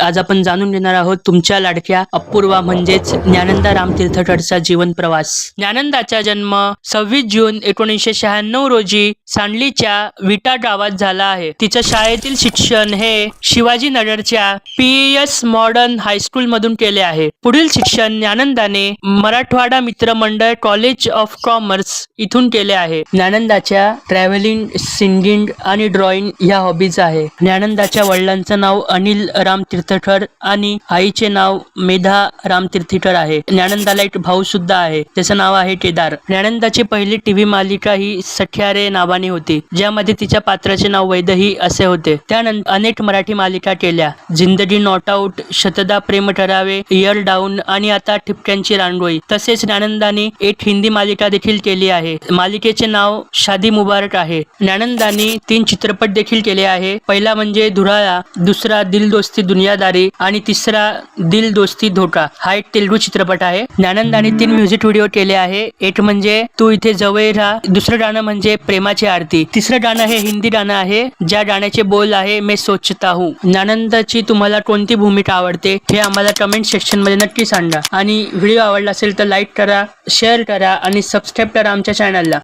आज आपण जाणून घेणार आहोत तुमच्या लाडक्या अपूर्वा म्हणजेच ज्ञानंदा राम तीर्थटरचा जीवन प्रवास. ज्ञानंदाचा जन्म सव्वीस जून एकोणीसशे शहाण्णव रोजी सांडलीच्या विटा गावात झाला आहे. तिचं शाळेतील शिक्षण हे शिवाजी नगरच्या पीएस मॉडर्न हायस्कूल मधून केले आहे. पुढील शिक्षण ज्ञानंदाने मराठवाडा मित्र मंडळ कॉलेज ऑफ कॉमर्स इथून केले आहे. ज्ञानंदाच्या ट्रॅव्हलिंग सिंगिंग आणि ड्रॉइंग ह्या हॉबीज आहे. ज्ञानंदाच्या वडिलांचं नाव अनिल राम तीर्थकर आणि आईचे नाव मेधा राम तीर्थकर आहे. ज्ञानंदाला एक भाऊ सुद्धा आहे. त्याचं नाव आहे केदार. ज्ञानंदाची पहिली टीव्ही मालिका ही सठ्यारे नावाने होती ज्यामध्ये तिच्या पात्राचे नाव वैदही असे होते. त्यानंतर अनेक मराठी मालिका केल्या. Zindagi not out शतदा Prem ठरावे year down आणि आता ठिपक्यांची रांगोळी तसेच ज्ञानंदाने एक हिंदी मालिका देखील केली आहे. मालिकेचे नाव शादी मुबारक आहे. ज्ञानंदाने तीन चित्रपट देखील केले आहे. पहिला म्हणजे धुराळा दुसरा दिल दोस्ती दुनिया दुनियादारी आणि तिसरा दिल दोस्ती धोका. हा एक तेलगू चित्रपट आहे. ज्ञानंदाने तीन म्युझिक व्हिडिओ केले आहे. एक म्हणजे तू इथे जवळ राहा. दुसरं गाणं म्हणजे प्रेमाची आरती. तिसरं गाणं हे हिंदी गाणं आहे. ज्या गाण्याचे बोल आहे मे सोचता हूँ. ज्ञानंदाची तुम्हाला कोणती भूमिका आवडते हे आम्हाला कमेंट सेक्शनमध्ये नक्की सांगा. आणि व्हिडिओ आवडला असेल तर लाईक करा शेअर करा आणि सबस्क्राईब करा आमच्या चॅनलला